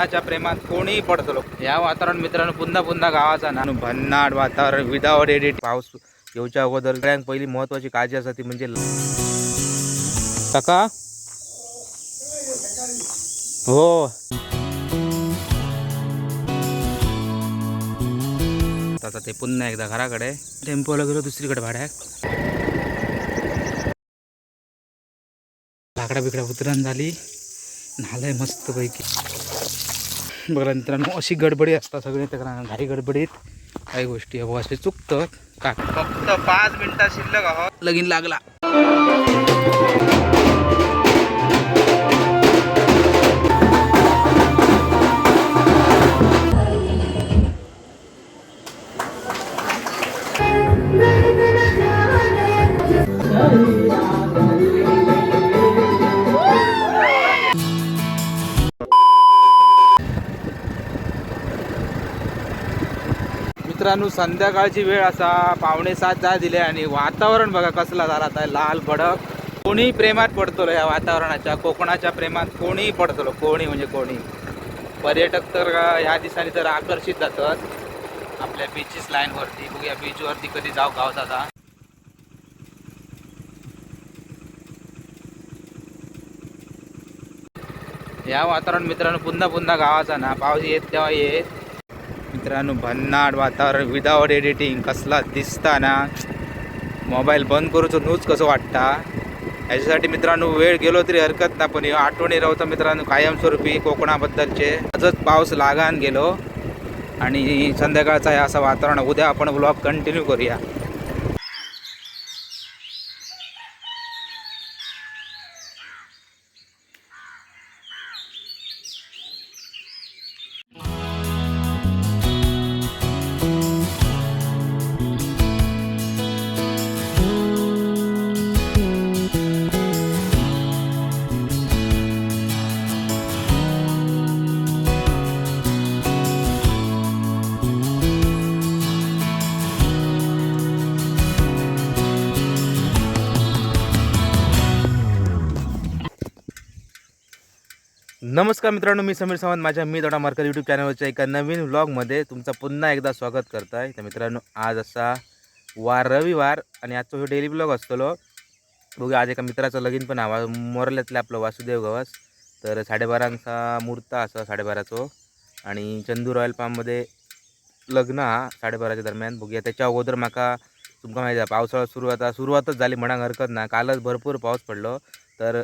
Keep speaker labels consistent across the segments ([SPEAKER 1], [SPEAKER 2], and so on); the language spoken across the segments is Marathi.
[SPEAKER 1] कोकणाच्या प्रेमात कोणीही पडतलो या वातावरण मित्रांनो पुन्हा पुन्हा गावाचा ना. भन्नाट वातावरण विदाउट एडिट पाऊस येऊच्या अगोदर. सगळ्यात पहिली महत्वाची काळजी असते ती म्हणजे काका? हो. आता ते पुन्हा एकदा घराकडे. टेम्पोला गेलो दुसरीकडे भाड्यात लाकडा बिकडा उतरण झाली. नालय मस्त पैकी बघा मित्रांनो अशी गडबडी असतात सगळे त्या घाई गडबडीत. काही गोष्टी असे चुकतात का फक्त पाच मिनिटात शिल्लक आहोत. लगीन लागला. मित्रांनो संध्याकाळची वेळ असा पावणे सात जा दिले आणि वातावरण बघा कसला झाला आता लाल भडक. कोणी प्रेमात पडतो या वातावरणाच्या कोकणाच्या प्रेमात कोणीही पडतो कोणी म्हणजे कोणी. पर्यटक तर ह्या दिसांनी तर आकर्षित जातात. आपल्या बीचेस लाईनवरती बघूया बीचवरती कधी जाऊ गावात आता या वातावरण मित्रांनो पुन्हा पुन्हा गावाचा ना पाऊस येत तेव्हा येत. मित्रांनो भन्नाट वातावरण विदाउट एडिटिंग कसला दिसता ना? मोबाईल बंद करूचो नूच कसं वाटता? ह्याच्यासाठी मित्रांनो वेळ गेलो तरी हरकत ना पण आठवणी रावता मित्रांनो कायमस्वरूपी कोकणाबद्दलचे. आजच पाऊस लागान गेलो. आणि संध्याकाळचा हे असं वातावरण उद्या आपण ब्लॉग कंटिन्यू करूया. नमस्कार मित्रांनो मी समीर सावंत. माझ्या मी दोडा मार्कर यूट्यूब चॅनलवरच्या एका नवीन व्लॉगमध्ये तुमचं पुन्हा एकदा स्वागत करत आहे तर मित्रांनो आज असा वार रविवार आणि आजचा हो डेली ब्लॉग असतो बघूया आज एका मित्राचं लगीन पण आवा मोरल्यातलं आपलं वासुदेव गवस. तर साडेबारांचा मुहूर्ता असा साडेबाराचो. आणि चंदू रॉयल पाममध्ये लग्न हा साडेबाराच्या दरम्यान. बघूया त्याच्या अगोदर माका तुमका माहिती आहे पावसाळा सुरू आता सुरुवातच झाली म्हणाक हरकत ना कालच भरपूर पाऊस पडलो. तर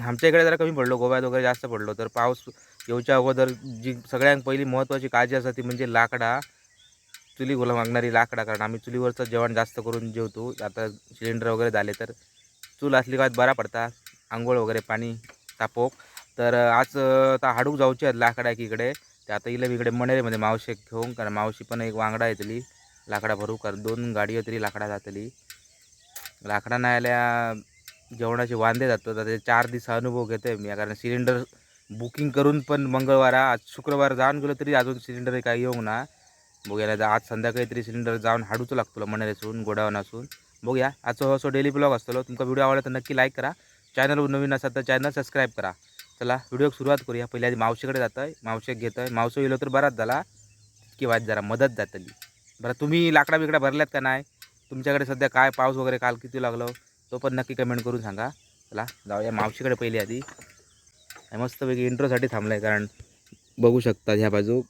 [SPEAKER 1] आमच्या इकडे जरा कमी पडलो गोव्यात वगैरे जास्त पडलो. तर पाऊस येऊच्या अगोदर जी सगळ्यांत पहिली महत्त्वाची काळजी असते ती म्हणजे लाकडा. चुली गोला मागणारी लाकडा कारण आम्ही चुलीवरचं जेवण जास्त करून जेवतो. आता सिलेंडर वगैरे झाले तर चूल असली का बरा पडता. आंघोळ वगैरे पाणी तापोक तर आज आता हाडूक जाऊची आहेत लाकडा इकडे ते आता इले इकडे मणेरेमध्ये मावशेक घेऊन कारण मावशी पण एक वांगडा येतली लाकडा भरू कारण दोन गाडयो तरी लाकडा जातली. लाकडा नाही आल्या जेवणाचे वांदे जातो आता चार दिवस अनुभव घेतो आहे मी. कारण सिलेंडर बुकिंग करून पण मंगळवार आज शुक्रवार जाऊन गेलो तरी अजून सिलेंडर काही येऊ ना. बघूया जा आज संध्याकाळी तरी सिलेंडर जाऊन हाडूच लागतो मनेरेसून गोडाऊन असून. बघूया आजचा असो डेली ब्लॉग असतो. तुमचा व्हिडिओ आवडला तर नक्की लाईक करा. चॅनलवर नवीन असाल तर चॅनल सबस्क्राईब करा. चला व्हिडिओ सुरुवात करूया. पहिल्या आधी मावशीकडे जातं आहे मावशी घेतं आहे मावशी येलो तर बराच झाला. की जरा मदत जातली. बरं तुम्ही लाकडा बिकडा भरल्यात का नाही? तुमच्याकडे सध्या काय पाऊस वगैरे काल किती लागलो? तो पण नक्की कमेंट करून सांगा. चला जाऊया मावशीकडे पहिली आधी. आणि मस्तपैकी इंट्रोसाठी थांबलं आहे कारण बघू शकता ह्या बाजू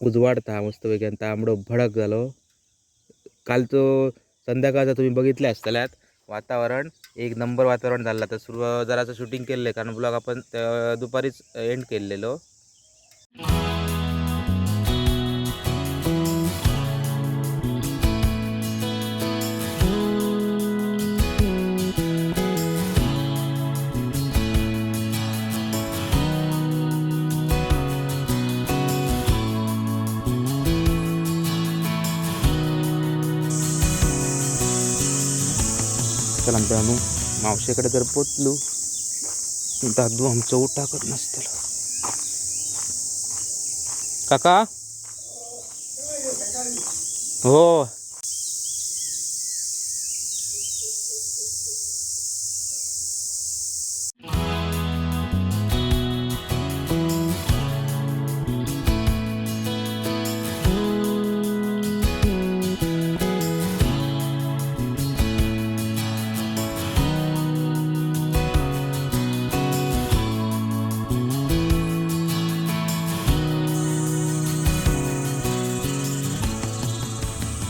[SPEAKER 1] उजवाडता मस्तपैकी आणि तांबडं भडक झालो. काल तो संध्याकाळचा तुम्ही बघितले असताल्यात वातावरण एक नंबर वातावरण झालं. तर सुरू जराचं शूटिंग केलेलं आहे कारण ब्लॉग आपण दुपारीच एंड केलेलो. चला मित्रांनो मावशीकडे जर पोचलो दादू आमचं उठा करत नसतं काका? हो.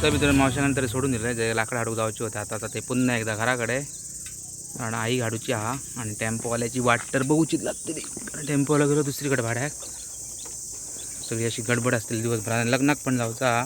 [SPEAKER 1] तर मित्रांनो मावशानंतर सोडून दिलं जे लाकडं हाडू जावचे होते आता आता ते पुन्हा एकदा घराकडे. कारण आई हाडूची हा. आणि टेम्पोवाल्याची वाट तर बघूचीच लागते. ती कारण टेम्पोवाला गेलो दुसरीकडे भाड्याक सगळी अशी गडबड असतील दिवसभर आणि लग्नाक पण जाऊचा हा.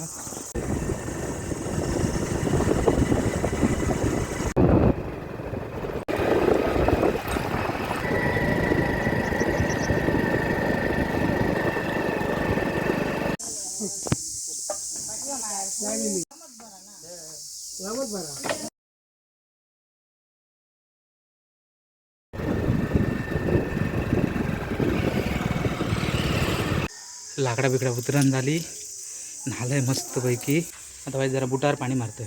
[SPEAKER 1] लाकडा बिकडा उतरण झाली. नालय मस्तपैकी. आता पाहिजे जरा बुटावर पाणी मारतोय.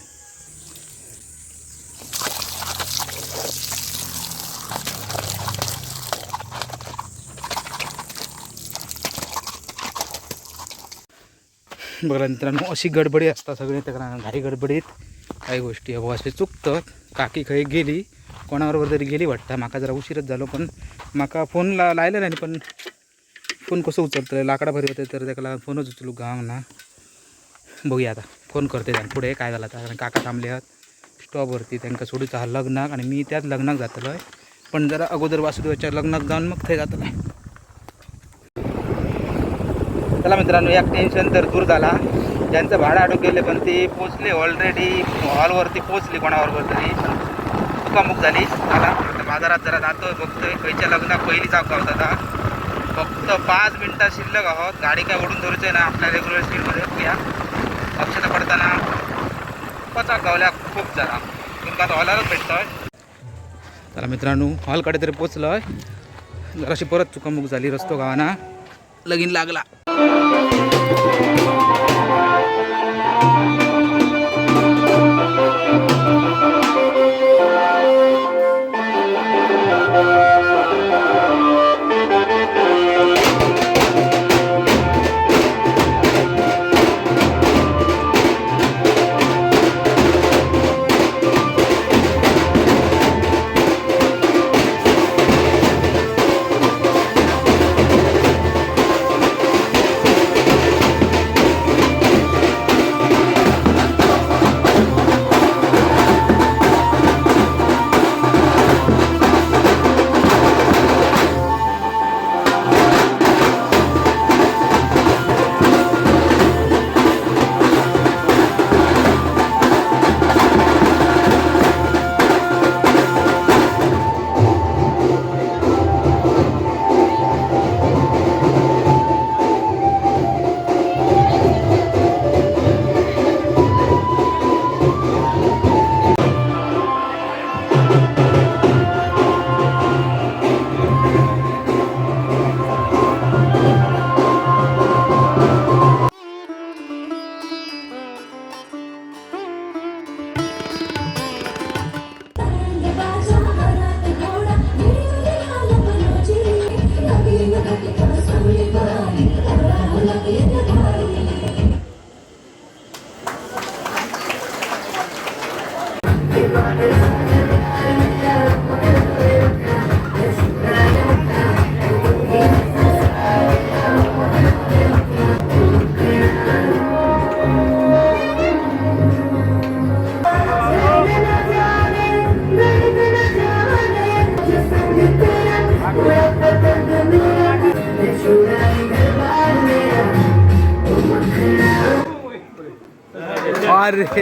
[SPEAKER 1] बघा मित्रांनो अशी गडबडी असतात सगळे तक्रार घाई गडबडीत काही गोष्टी अहो असे चुकतात. काकी खंय गेली कोणाबरोबर तरी गेली वाटतं. माका जरा उशीरच झालो पण माका फोन ला लायला नाही पण फोन कसं उचलतं लाकडा भरी होते तर त्याला फोनच उचलू गाव ना बघूया आता. फोन करते त्यांना पुढे काय झालं आता. कारण काका थांबले आहात. स्टॉपवरती त्यांना सोडूचा हा लग्नाक आणि मी त्याच लग्नाक जातलो पण जरा अगोदर वासुदेवाच्या लग्नाक जाऊन मग थंय जातलो आहे चला मित्रांनो एक टेन्शन तर दूर झाला. ज्यांचं भाडं अडूक गेले पण ते पोचले ऑलरेडी हॉलवरती पोचली कोणाबरोबर तरी. चुकामुक झाली. चला आता बाजारात जरा जातोय बघतोय. खयच्या लग्नाक पहिली जाग गावत आता? फक्त पाच मिनटात शिल्लक आहोत. गाडी काय ओढून धरूचे ना आपल्या रेग्युलर स्पीडमध्ये या. अक्षता पडताना पचा गावल्या खूप जरा तुमका आता हॉलरच भेटतोय. चला मित्रांनो हॉलकडे तरी पोचलोय जराशी परत चुकामुक झाली रस्तो गावाना. लगीन लागला.
[SPEAKER 2] बाजा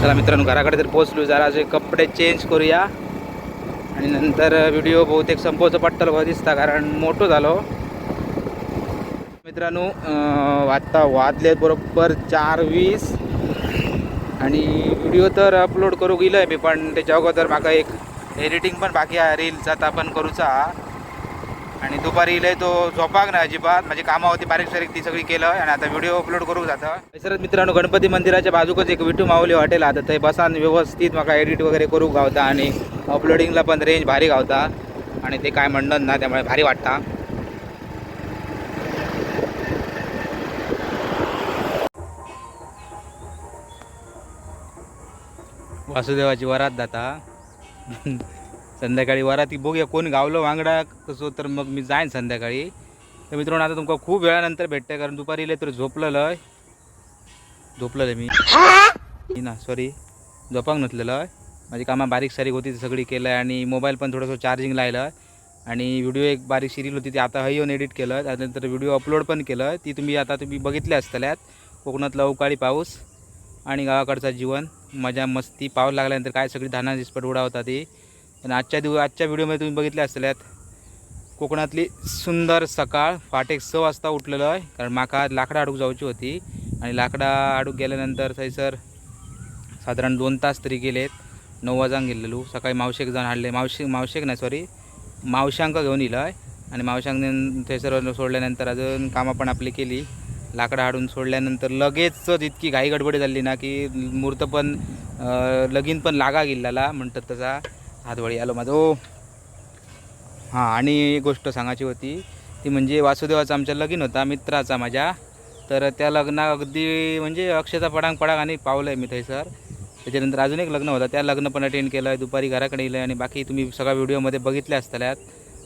[SPEAKER 1] चला मित्रांनो घराकडे तर पोचलो जरा असे कपडे चेंज करूया. आणि नंतर व्हिडिओ बहुतेक संपवचं पट्टल बघा दिसता कारण मोठं झालो. मित्रांनो आत्ता वाजले बरोबर चार वीस. आणि व्हिडिओ तर अपलोड करू गेलो आहे मी पण त्याच्या अगोदर म्हाका एक एडिटिंग पण बाकी आहे रील्स आता पण करूचा. आणि दुपारी इले तो झोपाक ना अजिबात. माझी कामं होती बारीक सारीक ती सगळी केलं आणि आता व्हिडिओ अपलोड करू जाता. सर मित्रांनो गणपती मंदिराच्या बाजूकच एक विठू माऊली हॉटेल आता थंय बसान व्यवस्थित म्हाका एडिट वगैरे करू गावता आणि अपलोडिंगला पण रेंज भारी गावता. आणि ते काय म्हणणं ना त्यामुळे भारी वाटता. वासुदेवाची वरात जाता संध्याकाळी वराती बघूया कोण गावलं वांगडा कसं तर मग मी जाईन संध्याकाळी. तर मित्रांनो आता तुमका खूप वेळानंतर भेटतंय कारण दुपारी इले तर झोपलेलं झोपलेलं मी. मी ना सॉरी झोपाक नसलेलं माझी कामं बारीक सारीक होती ती सगळी केलं आहे आणि मोबाईल पण थोडंसं चार्जिंग लायलं आणि व्हिडिओ एक बारीक सिरियल होती ती आता हई येऊन एडिट केलं त्यानंतर व्हिडिओ अपलोड पण केलं ती तुम्ही आता तुम्ही बघितल्या असतल्यात. कोकणातला अवकाळी पाऊस आणि गावाकडचा जीवन. मजा मस्ती पाऊस लागल्यानंतर काय सगळी धाना दिसपट उडावता ती आणि आजच्या दिवस आजच्या व्हिडिओमध्ये तुम्ही बघितले असल्यात कोकणातली सुंदर सकाळ फाटे स वाजता उठलेलो आहे कारण माका लाकडा हाडूक जावची होती आणि लाकडा हाडूक गेल्यानंतर थंयसर साधारण दोन तास तरी गेलेत नऊ वाजांक गेलेलो. सकाळी मावशेक जाऊन हाडले मावशेक मावशेक नाही सॉरी मावशांक घेऊन येलं आहे आणि मावशांक थंयसर सोडल्यानंतर अजून कामं पण आपली केली. लाकडं हाडून सोडल्यानंतर लगेचच इतकी घाई गडबडी झाली ना की मूर्त पण लगीन पण लागा गेलेला म्हणतात तसा. हातवळी आलो माझं. ओ. हां आणि एक गोष्ट सांगायची होती ती म्हणजे वासुदेवाचा आमच्या लगीन होता मित्राचा माझ्या. तर त्या लग्ना अगदी म्हणजे अक्षता पडांग पडांग आणि पावलं आहे मी थंयसर त्याच्यानंतर अजून एक लग्न होतं त्या लग्न पण अटेंड केलं आहे दुपारी घराकडे येलं आणि बाकी तुम्ही सगळ्या व्हिडिओमध्ये बघितल्या असतल्यात.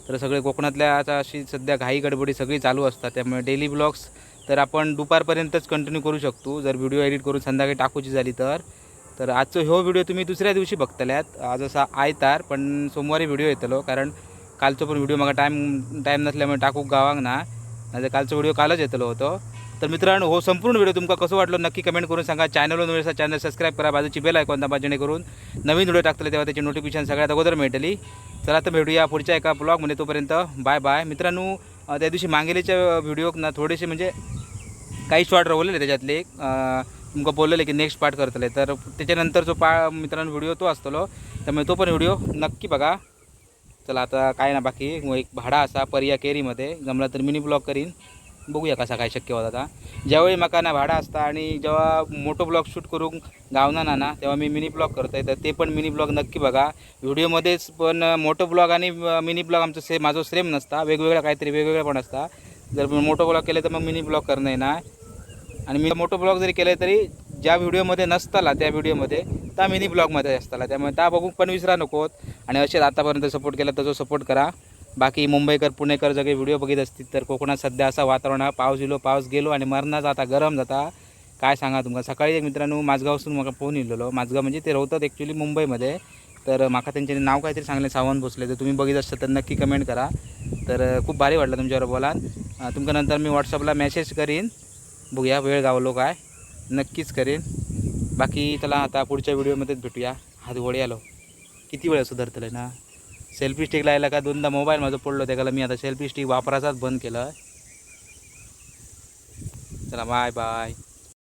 [SPEAKER 1] तर सगळे कोकणातल्या आता अशी सध्या घाई गडबडी सगळी चालू असतात त्यामुळे डेली ब्लॉग्स तर आपण दुपारपर्यंतच कंटिन्यू करू शकतो. जर व्हिडिओ एडिट करून संध्याकाळी टाकूची झाली तर. तर आजचो ह्यो व्हिडिओ तुम्ही दुसऱ्या दिवशी बघतल्यात. आज असा आयतार पण सोमवारी व्हिडिओ येतलो कारण कालचो पण व्हिडिओ मला टाईम टाईम नसल्यामुळे टाकूक गावांक ना. नाही कालचो व्हिडिओ कालच येतलो होतो. तर मित्रांनो हो संपूर्ण व्हिडिओ तुमका कसं वाटलं नक्की कमेंट करून सांगा. चॅनलवर नवीन असेल चॅनल सबस्क्राईब करा बाजूची बेल ऐकून दाबा जेणेकरून नवीन व्हिडिओ टाकतले तेव्हा त्याची नोटिफिकेशन सगळ्यात अगोदर मिळतली. चला तर भेटूया पुढच्या एका ब्लॉगमध्ये तोपर्यंत बाय बाय मित्रांनो त्या दिवशी मांगेलीच्या व्हिडिओ ना थोडेसे म्हणजे काही शॉर्ट रवलेले त्याच्यातले तुमका बोललेले की नेक्स्ट पार्ट करतले तर त्याच्यानंतर जो पा मित्रांनो व्हिडिओ तो असतलो त्यामुळे तो पण व्हिडिओ नक्की बघा. चला आता काय ना बाकी मग एक भाडा असा पर्या केरीमध्ये जमला तर मिनी ब्लॉग करीन. बघूया कसा काय शक्य होता आता. ज्यावेळी म्हाका ना भाडा असता आणि जेव्हा मोठो ब्लॉग शूट करून गावना ना ना तेव्हा मी मिनी ब्लॉग आहे तर ते पण मिनी ब्लॉग नक्की बघा. व्हिडिओमध्येच पण मोठं ब्लॉग आणि मिनी ब्लॉग आमचं सेम माझं सेम नसता. वेगवेगळा काहीतरी वेगवेगळं पण असता. जर मोठं ब्लॉग केलं तर मग मिनी ब्लॉग करणं आहे ना. आणि मी मोठं ब्लॉग जरी केलं तरी ज्या व्हिडिओमध्ये नसताला त्या व्हिडिओमध्ये त्या मिनी ब्लॉगमध्ये असताला. त्यामुळे त्या बघून पण विसरा नकोत. आणि असेच आतापर्यंत सपोर्ट केला तर जो सपोर्ट करा. बाकी मुंबईकर पुणेकर जगे व्हिडिओ बघित असतील तर कोकणात सध्या असा वातावरण हा पाऊस इलो पाऊस गेलो आणि मरणा जाता गरम जाता. काय सांगा तुमका? सकाळी एक मित्रांनो माझगावसून म्हाका फोन येलेलो. माझगाव म्हणजे ते राहतात ॲक्च्युली मुंबईमध्ये. तर माका त्यांचे नाव काहीतरी सांगले सावंत भोसले. तर तुम्ही बघित असता तर नक्की कमेंट करा. तर खूप भारी वाटलं तुमच्यावर बोलान अं, तुमका नंतर मी व्हॉट्सअपला मेसेज करीन. बघूया वेळ गावलो काय. नक्कीच करेन. बाकी चला आता पुढच्या व्हिडिओमध्येच भेटूया. हात वळी आलो. किती वेळ सुधारतलं ना. सेल्फी स्टिक लायला का दोनदा मोबाईल माझं पडलो त्याला मी आता सेल्फी स्टिक वापराचाच बंद केलं चला बाय बाय